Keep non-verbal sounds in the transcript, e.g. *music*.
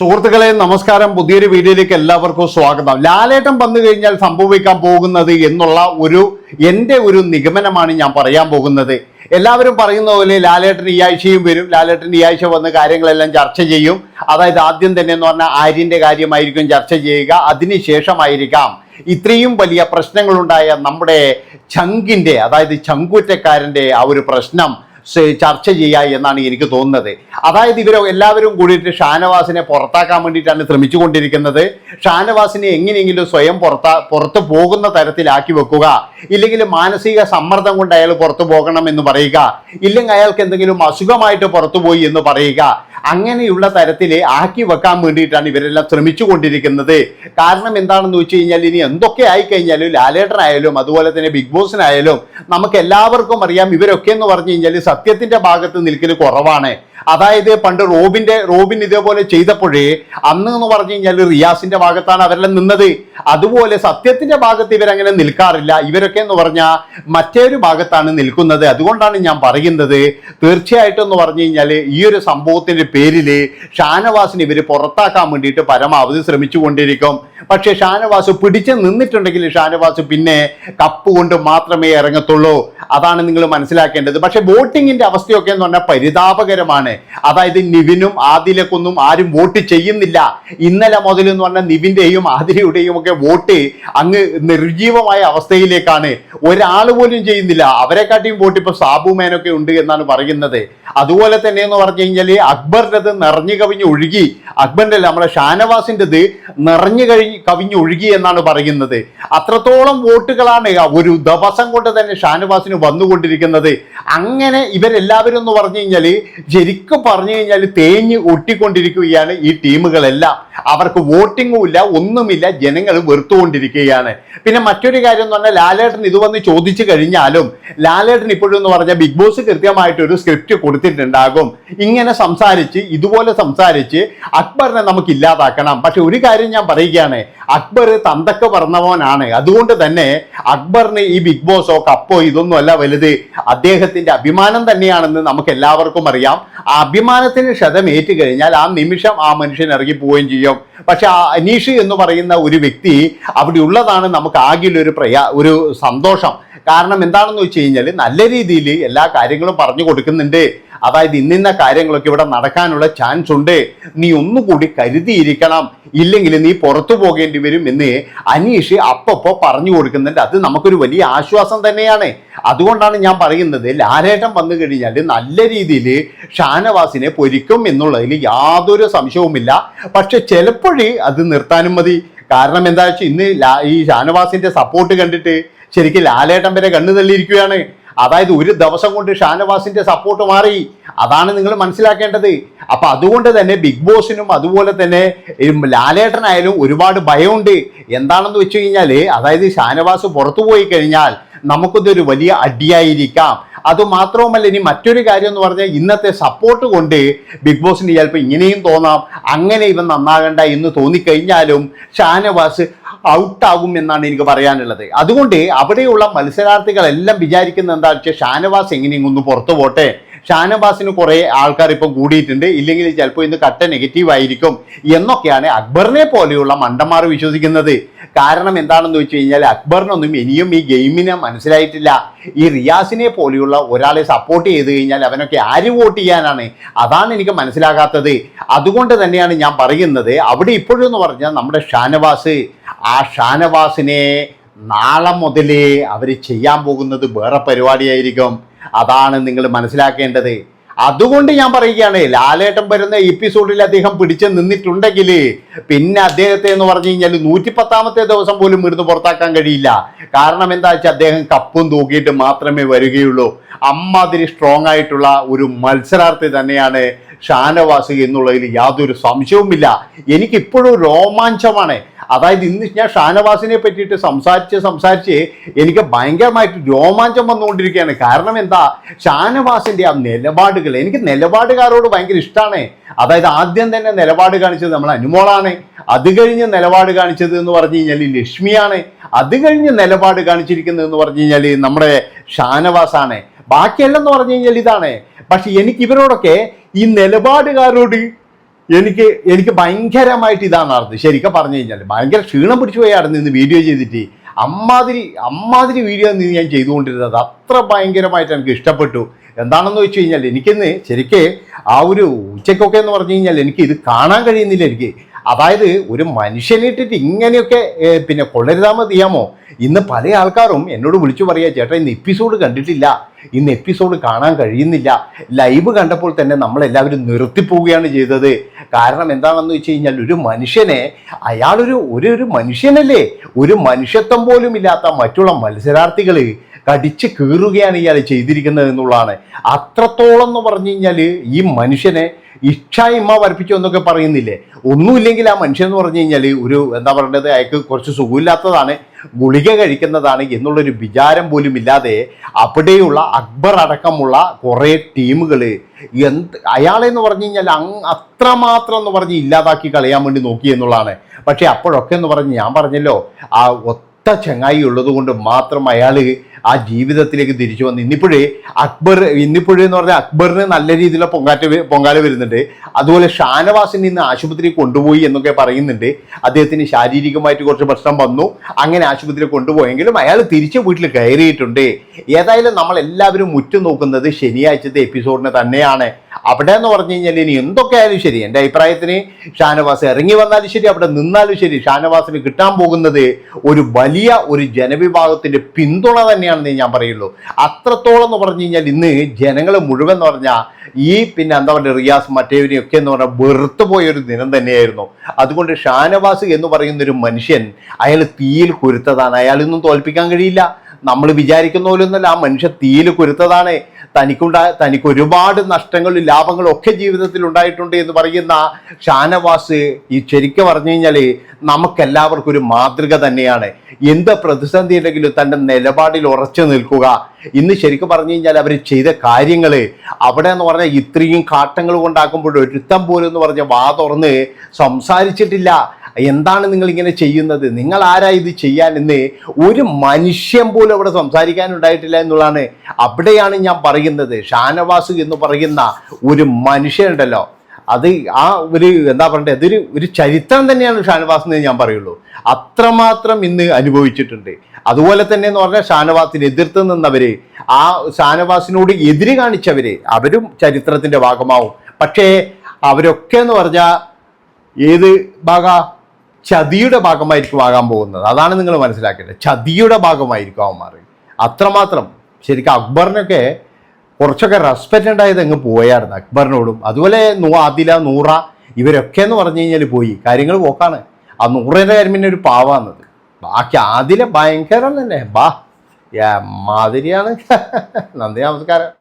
സുഹൃത്തുക്കളെ നമസ്കാരം. പുതിയൊരു വീഡിയോയിലേക്ക് എല്ലാവർക്കും സ്വാഗതം. ലാലേട്ടം വന്നു കഴിഞ്ഞാൽ സംഭവിക്കാൻ പോകുന്നത് എന്നുള്ള ഒരു എന്റെ ഒരു നിഗമനമാണ് ഞാൻ പറയാൻ പോകുന്നത്. എല്ലാവരും പറയുന്ന പോലെ ലാലേട്ടൻ ഈ ആഴ്ചയും വരും. ലാലേട്ടൻ ഈ ആഴ്ച വന്ന് കാര്യങ്ങളെല്ലാം ചർച്ച ചെയ്യും. അതായത് ആദ്യം തന്നെ എന്ന് പറഞ്ഞാൽ ആര്യന്റെ കാര്യമായിരിക്കും ചർച്ച ചെയ്യുക. അതിനുശേഷമായിരിക്കാം ഇത്രയും വലിയ പ്രശ്നങ്ങളുണ്ടായ നമ്മുടെ ചങ്കിന്റെ അതായത് ചങ്കൂറ്റക്കാരന്റെ ആ ഒരു പ്രശ്നം ചർച്ച ചെയ്യുക എന്നാണ് എനിക്ക് തോന്നുന്നത്. അതായത് ഇവർ എല്ലാവരും കൂടിയിട്ട് ഷാനവാസിനെ പുറത്താക്കാൻ വേണ്ടിയിട്ടാണ് ശ്രമിച്ചുകൊണ്ടിരിക്കുന്നത്. ഷാനവാസിനെ എങ്ങനെയെങ്കിലും സ്വയം പുറത്താ പുറത്തു പോകുന്ന തരത്തിലാക്കി വെക്കുക. ഇല്ലെങ്കിൽ മാനസിക സമ്മർദ്ദം കൊണ്ട് അയാൾ പുറത്തു പോകണം എന്ന് പറയുക. ഇല്ലെങ്കിൽ അയാൾക്ക് എന്തെങ്കിലും അസുഖമായിട്ട് പുറത്തുപോയി എന്ന് പറയുക. അങ്ങനെയുള്ള തരത്തിൽ ആക്കി വെക്കാൻ വേണ്ടിയിട്ടാണ് ഇവരെല്ലാം ശ്രമിച്ചു കൊണ്ടിരിക്കുന്നത് കാരണം എന്താണെന്ന് വെച്ച് കഴിഞ്ഞാൽ ഇനി എന്തൊക്കെ ആയിക്കഴിഞ്ഞാലും ലാലേട്ടനായാലും അതുപോലെ തന്നെ ബിഗ് ബോസിനായാലും നമുക്ക് എല്ലാവർക്കും അറിയാം ഇവരൊക്കെ എന്ന് പറഞ്ഞു കഴിഞ്ഞാൽ സത്യത്തിന്റെ ഭാഗത്ത് നിൽക്കൽ കുറവാണ്. അതായത് പണ്ട് റോബിന്റെ റോബിൻ ഇതേപോലെ ചെയ്തപ്പോഴേ അന്ന് എന്ന് പറഞ്ഞു കഴിഞ്ഞാൽ റിയാസിന്റെ ഭാഗത്താണ് അവരെല്ലാം നിന്നത്. അതുപോലെ സത്യത്തിന്റെ ഭാഗത്ത് ഇവരങ്ങനെ നിൽക്കാറില്ല. ഇവരൊക്കെ എന്ന് പറഞ്ഞാൽ മറ്റൊരു ഭാഗത്താണ് നിൽക്കുന്നത്. അതുകൊണ്ടാണ് ഞാൻ പറയുന്നത് തീർച്ചയായിട്ടും എന്ന് പറഞ്ഞു കഴിഞ്ഞാൽ ഈ ഒരു സംഭവത്തിന്റെ പേരിൽ ഷാനവാസിനെ ഇവർ പുറത്താക്കാൻ വേണ്ടിയിട്ട് പരമാവധി ശ്രമിച്ചുകൊണ്ടിരിക്കും. പക്ഷേ ഷാനവാസ് പിടിച്ചു നിന്നിട്ടുണ്ടെങ്കിൽ ഷാനവാസ് പിന്നെ കപ്പ് കൊണ്ട് മാത്രമേ ഇറങ്ങത്തുള്ളൂ. അതാണ് നിങ്ങൾ മനസ്സിലാക്കേണ്ടത്. പക്ഷേ വോട്ടിങ്ങിന്റെ അവസ്ഥയൊക്കെ എന്ന് പറഞ്ഞാൽ പരിതാപകരമാണ്. അതായത് നിവിനും ആദിലക്കൊന്നും ആരും വോട്ട് ചെയ്യുന്നില്ല. ഇന്നലെ മുതൽ എന്ന് പറഞ്ഞാൽ നിവിന്റെയും ആദിലയുടെയും ഒക്കെ വോട്ട് അങ്ങ് നിർജീവമായ അവസ്ഥയിലേക്കാണ്. ഒരാൾ പോലും ചെയ്യുന്നില്ല. അവരെക്കാട്ടിയും വോട്ട് ഇപ്പൊ സാബു മേനൊക്കെ ഉണ്ട് എന്നാണ് പറയുന്നത്. അതുപോലെ തന്നെ എന്ന് പറഞ്ഞു കഴിഞ്ഞാൽ അക്ബറിന്റെത് നിറഞ്ഞു കവിഞ്ഞ് ഒഴുകി. അക്ബറിന്റെ അല്ല നമ്മുടെ ഷാനവാസിന്റെത് നിറഞ്ഞു കഴിഞ്ഞ് കവിഞ്ഞ് ഒഴുകി എന്നാണ് പറയുന്നത്. അത്രത്തോളം വോട്ടുകളാണ് ഒരു ദിവസം കൊണ്ട് തന്നെ ഷാനവാസിന് വന്നുകൊണ്ടിരിക്കുന്നത്. അങ്ങനെ ഇവരെല്ലാവരും എന്ന് പറഞ്ഞു കഴിഞ്ഞാൽ ശരിക്കും പറഞ്ഞു കഴിഞ്ഞാൽ തേഞ്ഞ് ഒട്ടിക്കൊണ്ടിരിക്കുകയാണ് ഈ ടീമുകളെല്ലാം. അവർക്ക് വോട്ടിങ്ങും ഇല്ല ഒന്നുമില്ല ജനങ്ങൾ വെറുത്തുകൊണ്ടിരിക്കുകയാണ്. പിന്നെ മറ്റൊരു കാര്യം എന്ന് പറഞ്ഞാൽ ലാലേട്ടൻ ഇത് വന്ന് ചോദിച്ചു കഴിഞ്ഞാലും ലാലേട്ടൻ ഇപ്പോഴും എന്ന് പറഞ്ഞാൽ ബിഗ് ബോസ് കൃത്യമായിട്ട് ഒരു സ്ക്രിപ്റ്റ് കൊടുത്തിട്ടുണ്ടാകും. ഇങ്ങനെ സംസാരിച്ച് ഇതുപോലെ സംസാരിച്ച് അക്ബറിനെ നമുക്ക് ഇല്ലാതാക്കണം. പക്ഷെ ഒരു കാര്യം ഞാൻ പറയുകയാണ്. അക്ബർ തന്തക്ക പറഞ്ഞവനാണ്. അതുകൊണ്ട് തന്നെ അക്ബറിന് ഈ ബിഗ് ബോസോ കപ്പോ ഇതൊന്നും അല്ല വലുത്. അദ്ദേഹത്തിന്റെ അഭിമാനം തന്നെയാണെന്ന് നമുക്ക് എല്ലാവർക്കും അറിയാം. ആ അഭിമാനത്തിന് ക്ഷതം ഏറ്റു കഴിഞ്ഞാൽ ആ നിമിഷം ആ മനുഷ്യൻ ഇറങ്ങി പോവുകയും ചെയ്യും. പക്ഷെ ആ അനീഷ് എന്ന് പറയുന്ന ഒരു വ്യക്തി അവിടെ ഉള്ളതാണ് നമുക്ക് ആകെ ഒരു പ്രയാ ഒരു സന്തോഷം. കാരണം എന്താണെന്ന് വെച്ച് കഴിഞ്ഞാൽ നല്ല രീതിയിൽ എല്ലാ കാര്യങ്ങളും പറഞ്ഞു കൊടുക്കുന്നുണ്ട്. അതായത് ഇന്നിന്ന കാര്യങ്ങളൊക്കെ ഇവിടെ നടക്കാനുള്ള ചാൻസ് ഉണ്ട്. നീ ഒന്നുകൂടി കരുതിയിരിക്കണം. ഇല്ലെങ്കിൽ നീ പുറത്തു പോകേണ്ടി വരും എന്ന് അനീഷ് അപ്പപ്പോ പറഞ്ഞു കൊടുക്കുന്നുണ്ട്. അത് നമുക്കൊരു വലിയ ആശ്വാസം തന്നെയാണ്. അതുകൊണ്ടാണ് ഞാൻ പറയുന്നത് ലാലേട്ടൻ വന്നു കഴിഞ്ഞാൽ നല്ല രീതിയിൽ ഷാനവാസിനെ പൊരിക്കും എന്നുള്ളതിൽ യാതൊരു സംശയവുമില്ല. പക്ഷെ ചിലപ്പോഴേ അത് നിർത്താനും മതി. കാരണം എന്താ വെച്ചാൽ ഇന്ന് ഈ ഷാനവാസിന്റെ സപ്പോർട്ട് കണ്ടിട്ട് ശരിക്കും ലാലേട്ടൻ വരെ കണ്ണു തള്ളിയിരിക്കുകയാണ്. അതായത് ഒരു ദിവസം കൊണ്ട് ഷാനവാസിന്റെ സപ്പോർട്ട് മാറി. അതാണ് നിങ്ങൾ മനസ്സിലാക്കേണ്ടത്. അപ്പൊ അതുകൊണ്ട് തന്നെ ബിഗ് ബോസിനും അതുപോലെ തന്നെ ലാലേട്ടനായാലും ഒരുപാട് ഭയമുണ്ട്. എന്താണെന്ന് വെച്ച് കഴിഞ്ഞാൽ അതായത് ഷാനവാസ് പുറത്തു പോയി കഴിഞ്ഞാൽ നമുക്കിതൊരു വലിയ അടിയായിരിക്കാം. അത് മാത്രവുമല്ല ഇനി മറ്റൊരു കാര്യം എന്ന് പറഞ്ഞാൽ ഇന്നത്തെ സപ്പോർട്ട് കൊണ്ട് ബിഗ് ബോസിന് ചിലപ്പോൾ ഇങ്ങനെയും തോന്നാം. അങ്ങനെ ഇവൻ നന്നാകണ്ട എന്ന് തോന്നിക്കഴിഞ്ഞാലും ഷാനവാസ് ഔട്ടാകും എന്നാണ് എനിക്ക് പറയാനുള്ളത്. അതുകൊണ്ട് അവിടെയുള്ള മത്സരാർത്ഥികളെല്ലാം വിചാരിക്കുന്നത് എന്താ വെച്ചാൽ ഷാനവാസ് എങ്ങനെയും ഒന്ന് പുറത്തു പോട്ടെ? ഷാനവാസിന് കുറേ ആൾക്കാർ ഇപ്പം കൂടിയിട്ടുണ്ട്. ഇല്ലെങ്കിൽ ചിലപ്പോൾ ഇന്ന് കട്ട നെഗറ്റീവ് ആയിരിക്കും എന്നൊക്കെയാണ് അക്ബറിനെ പോലെയുള്ള മണ്ടന്മാർ വിശ്വസിക്കുന്നത്. കാരണം എന്താണെന്ന് വെച്ച് കഴിഞ്ഞാൽ അക്ബറിനൊന്നും ഇനിയും ഈ ഗെയിമിനെ മനസ്സിലായിട്ടില്ല. ഈ റിയാസിനെ പോലെയുള്ള ഒരാളെ സപ്പോർട്ട് ചെയ്ത് കഴിഞ്ഞാൽ അവനൊക്കെ ആര് വോട്ട് ചെയ്യാനാണ്? അതാണ് എനിക്ക് മനസ്സിലാകാത്തത്. അതുകൊണ്ട് തന്നെയാണ് ഞാൻ പറയുന്നത്. അവിടെ ഇപ്പോഴും എന്ന് പറഞ്ഞാൽ നമ്മുടെ ഷാനവാസ് ആ ഷാനവാസിനെ നാളെ മുതലേ അവർ ചെയ്യാൻ പോകുന്നത് വേറെ പരിപാടിയായിരിക്കും. അതാണ് നിങ്ങൾ മനസ്സിലാക്കേണ്ടത്. അതുകൊണ്ട് ഞാൻ പറയുകയാണ് ലാലേട്ടൻ വരുന്ന എപ്പിസോഡിൽ അദ്ദേഹം പിടിച്ച് നിന്നിട്ടുണ്ടെങ്കിൽ പിന്നെ അദ്ദേഹത്തെ എന്ന് പറഞ്ഞു കഴിഞ്ഞാൽ നൂറ്റിപ്പത്താമത്തെ ദിവസം പോലും ഇരുന്ന് പുറത്താക്കാൻ കഴിയില്ല. കാരണം എന്താ വെച്ചാൽ അദ്ദേഹം കപ്പും തൂക്കിയിട്ട് മാത്രമേ വരികയുള്ളൂ. അമ്മാതിരി സ്ട്രോങ് ആയിട്ടുള്ള ഒരു മത്സരാർത്ഥി തന്നെയാണ് ഷാനവാസ് എന്നുള്ളതിൽ യാതൊരു സംശയവുമില്ല. എനിക്ക് ഇപ്പോഴും രോമാഞ്ചമാണ്. അതായത് ഇന്ന് ഞാൻ ഷാനവാസിനെ പറ്റിയിട്ട് സംസാരിച്ച് സംസാരിച്ച് എനിക്ക് ഭയങ്കരമായിട്ട് രോമാഞ്ചം വന്നുകൊണ്ടിരിക്കുകയാണ്. കാരണം എന്താ? ഷാനവാസിന്റെ ആ നിലപാടുകൾ എനിക്ക് നിലപാടുകാരോട് ഭയങ്കര ഇഷ്ടമാണ്. അതായത് ആദ്യം തന്നെ നിലപാട് കാണിച്ചത് നമ്മൾ അനുമോളാണ്. അത് കഴിഞ്ഞ് നിലപാട് കാണിച്ചത് എന്ന് പറഞ്ഞു കഴിഞ്ഞാൽ ലക്ഷ്മിയാണ്. അത് കഴിഞ്ഞ് നിലപാട് കാണിച്ചിരിക്കുന്നത് എന്ന് പറഞ്ഞു കഴിഞ്ഞാൽ നമ്മുടെ ഷാനവാസാണ്. ബാക്കിയെല്ലാം എന്ന് പറഞ്ഞു കഴിഞ്ഞാൽ ഇതാണ്. പക്ഷെ എനിക്ക് ഇവരോടൊക്കെ ഈ നിലപാടുകാരോട് എനിക്ക് എനിക്ക് ഭയങ്കരമായിട്ട് ഇതാണ് അർത്ഥം ശരിക്കും പറഞ്ഞു കഴിഞ്ഞാൽ ഭയങ്കര ക്ഷീണം പിടിച്ചു പോയായിരുന്നു ഇന്ന് വീഡിയോ ചെയ്തിട്ട്. അമ്മാതിരി അമ്മാതിരി വീഡിയോ നിന്ന് ഞാൻ ചെയ്തുകൊണ്ടിരുന്നത് അത്ര ഭയങ്കരമായിട്ട് എനിക്ക് ഇഷ്ടപ്പെട്ടു. എന്താണെന്ന് വെച്ച് കഴിഞ്ഞാൽ എനിക്കിന്ന് ശരിക്ക് ആ ഒരു ഉച്ചക്കൊക്കെ എന്ന് പറഞ്ഞു കഴിഞ്ഞാൽ എനിക്ക് ഇത് കാണാൻ കഴിയുന്നില്ല എനിക്ക്. അതായത് ഒരു മനുഷ്യനിട്ടിട്ട് ഇങ്ങനെയൊക്കെ പിന്നെ കൊള്ളരുതാ മതിയാമോ? ഇന്ന് പല ആൾക്കാരും എന്നോട് വിളിച്ചു പറയുക ചേട്ടാ ഇന്ന് എപ്പിസോഡ് കണ്ടിട്ടില്ല. ഇന്ന് എപ്പിസോഡ് കാണാൻ കഴിയുന്നില്ല. ലൈവ് കണ്ടപ്പോൾ തന്നെ നമ്മളെല്ലാവരും നിർത്തിപ്പോവുകയാണ് ചെയ്തത്. കാരണം എന്താണെന്ന് വെച്ച് കഴിഞ്ഞാൽ ഒരു മനുഷ്യനെ അയാളൊരു ഒരു ഒരു മനുഷ്യനല്ലേ? ഒരു മനുഷ്യത്വം പോലും ഇല്ലാത്ത മറ്റുള്ള മത്സരാർത്ഥികൾ കടിച്ച് കീറുകയാണ് ഇയാൾ ചെയ്തിരിക്കുന്നത് എന്നുള്ളതാണ്. അത്രത്തോളം എന്ന് പറഞ്ഞു കഴിഞ്ഞാൽ ഈ മനുഷ്യനെ ഇച്ഛായിമ്മ വരപ്പിച്ചു എന്നൊക്കെ പറയുന്നില്ലേ? ഒന്നുമില്ലെങ്കിൽ ആ മനുഷ്യൻ എന്ന് പറഞ്ഞു കഴിഞ്ഞാൽ ഒരു എന്താ പറയേണ്ടത്? അയാൾക്ക് കുറച്ച് സുഖമില്ലാത്തതാണ് ഗുളിക കഴിക്കുന്നതാണ് എന്നുള്ളൊരു വിചാരം പോലും ഇല്ലാതെ അവിടെയുള്ള അക്ബർ അടക്കമുള്ള കുറേ ടീമുകൾ എന്ത് അയാളെ എന്ന് പറഞ്ഞു കഴിഞ്ഞാൽ അങ് അത്രമാത്രം എന്ന് പറഞ്ഞ് ഇല്ലാതാക്കി കളയാൻ വേണ്ടി നോക്കി എന്നുള്ളതാണ്. പക്ഷേ അപ്പോഴൊക്കെ എന്ന് പറഞ്ഞ് ഞാൻ പറഞ്ഞല്ലോ ആ ഒത്ത ചങ്ങായി ഉള്ളത് കൊണ്ട് മാത്രം അയാൾ ആ ജീവിതത്തിലേക്ക് തിരിച്ചു വന്ന് ഇന്നിപ്പോഴേ അക്ബർ ഇന്നിപ്പോഴേ എന്ന് പറഞ്ഞാൽ അക്ബറിന് നല്ല രീതിയിലുള്ള പൊങ്കാറ്റ പൊങ്കാല വരുന്നുണ്ട്. അതുപോലെ ഷാനവാസിനെ ഇന്ന് ആശുപത്രിയിൽ കൊണ്ടുപോയി എന്നൊക്കെ പറയുന്നുണ്ട്. അദ്ദേഹത്തിന് ശാരീരികമായിട്ട് കുറച്ച് പ്രശ്നം വന്നു. അങ്ങനെ ആശുപത്രിയിൽ കൊണ്ടുപോയെങ്കിലും അയാൾ തിരിച്ച് വീട്ടിൽ കയറിയിട്ടുണ്ട്. ഏതായാലും നമ്മൾ എല്ലാവരും ഉറ്റുനോക്കുന്നത് ശനിയാഴ്ചത്തെ എപ്പിസോഡിനെ തന്നെയാണ്. അവിടെ എന്ന് പറഞ്ഞു കഴിഞ്ഞാൽ ഇനി എന്തൊക്കെ ആയാലും ശരി. എന്റെ അഭിപ്രായത്തിന് ഷാനവാസ് ഇറങ്ങി വന്നാലും ശരി അവിടെ നിന്നാലും ശരി. ഷാനവാസിന് കിട്ടാൻ പോകുന്നത് ഒരു വലിയ ഒരു ജനവിഭാഗത്തിന്റെ പിന്തുണ തന്നെയാണെന്ന് ഞാൻ പറയുള്ളൂ. അത്രത്തോളം എന്ന് പറഞ്ഞു കഴിഞ്ഞാൽ ഇന്ന് ജനങ്ങൾ മുഴുവൻ എന്ന് പറഞ്ഞാൽ ഈ പിന്നെ എന്താ പറയുക റിയാസ് മറ്റേവരെയൊക്കെ എന്ന് പറഞ്ഞാൽ വെറുത്തു പോയ ഒരു ദിനം തന്നെയായിരുന്നു. അതുകൊണ്ട് ഷാനവാസ് എന്ന് പറയുന്ന ഒരു മനുഷ്യൻ അയാൾ തീയിൽ കുരുത്തതാണ്. അയാളൊന്നും തോൽപ്പിക്കാൻ കഴിയില്ല. നമ്മൾ വിചാരിക്കുന്ന പോലൊന്നുമല്ല ആ മനുഷ്യ തീയിൽ കുരുത്തതാണ്. തനിക്കുണ്ടായ തനിക്ക് ഒരുപാട് നഷ്ടങ്ങളും ലാഭങ്ങളും ഒക്കെ ജീവിതത്തിൽ ഉണ്ടായിട്ടുണ്ട് എന്ന് പറയുന്ന ഷാനവാസ് ഈ ശരിക്കും പറഞ്ഞു കഴിഞ്ഞാൽ നമുക്കെല്ലാവർക്കും ഒരു മാതൃക തന്നെയാണ്. എന്ത് പ്രതിസന്ധി ഉണ്ടെങ്കിലും തന്റെ നിലപാടിൽ ഉറച്ചു നിൽക്കുക. ഇന്ന് ശരിക്കും പറഞ്ഞു കഴിഞ്ഞാൽ അവർ ചെയ്ത കാര്യങ്ങൾ അവിടെ എന്ന് പറഞ്ഞാൽ ഇത്രയും കാട്ടങ്ങൾ കൊണ്ടാക്കുമ്പോൾ ഒരുത്തം പോലും എന്ന് പറഞ്ഞ വാ തുറന്ന് സംസാരിച്ചിട്ടില്ല. എന്താണ് നിങ്ങൾ ഇങ്ങനെ ചെയ്യുന്നത്? നിങ്ങൾ ആരാ ഇത് ചെയ്യാൻ എന്ന് ഒരു മനുഷ്യൻ പോലും അവിടെ സംസാരിക്കാനുണ്ടായിട്ടില്ല എന്നുള്ളതാണ് അവിടെയാണ് ഞാൻ പറയുന്നത്. ഷാനവാസ് എന്ന് പറയുന്ന ഒരു മനുഷ്യനുണ്ടല്ലോ അത് ആ ഒരു എന്താ പറയണ്ടേ? അതൊരു ഒരു ചരിത്രം തന്നെയാണ് ഷാനവാസ് എന്ന് ഞാൻ പറയുള്ളൂ. അത്രമാത്രം ഇന്ന് അനുഭവിച്ചിട്ടുണ്ട്. അതുപോലെ തന്നെ എന്ന് പറഞ്ഞാൽ ഷാനവാസിനെ എതിർത്ത് നിന്നവര് ആ ഷാനവാസിനോട് എതിര് കാണിച്ചവര് അവരും ചരിത്രത്തിന്റെ ഭാഗമാവും. പക്ഷേ അവരൊക്കെ എന്ന് പറഞ്ഞാൽ ഏത് ഭാഗ? ചതിയുടെ ഭാഗമായിരിക്കും ആകാൻ പോകുന്നത്. അതാണ് നിങ്ങൾ മനസ്സിലാക്കേണ്ടത്. ചതിയുടെ ഭാഗമായിരിക്കും അവന്മാർ അത്രമാത്രം ശരിക്കും അക്ബറിനൊക്കെ കുറച്ചൊക്കെ റെസ്പെക്റ്റ് ഉണ്ടായത് അങ്ങ് പോയായിരുന്നു അക്ബറിനോടും. അതുപോലെ നൂ ആദില നൂറ ഇവരൊക്കെ എന്ന് പറഞ്ഞു കഴിഞ്ഞാൽ പോയി. കാര്യങ്ങൾ പോക്കാണ്. ആ നൂറിന്റെ കാര്യം പിന്നെ ഒരു പാവാന്നത് ബാക്കി ആദില ഭയങ്കരം തന്നെ. ബാ മാതിരിയാണ്. *laughs* നന്ദി നമസ്കാരം.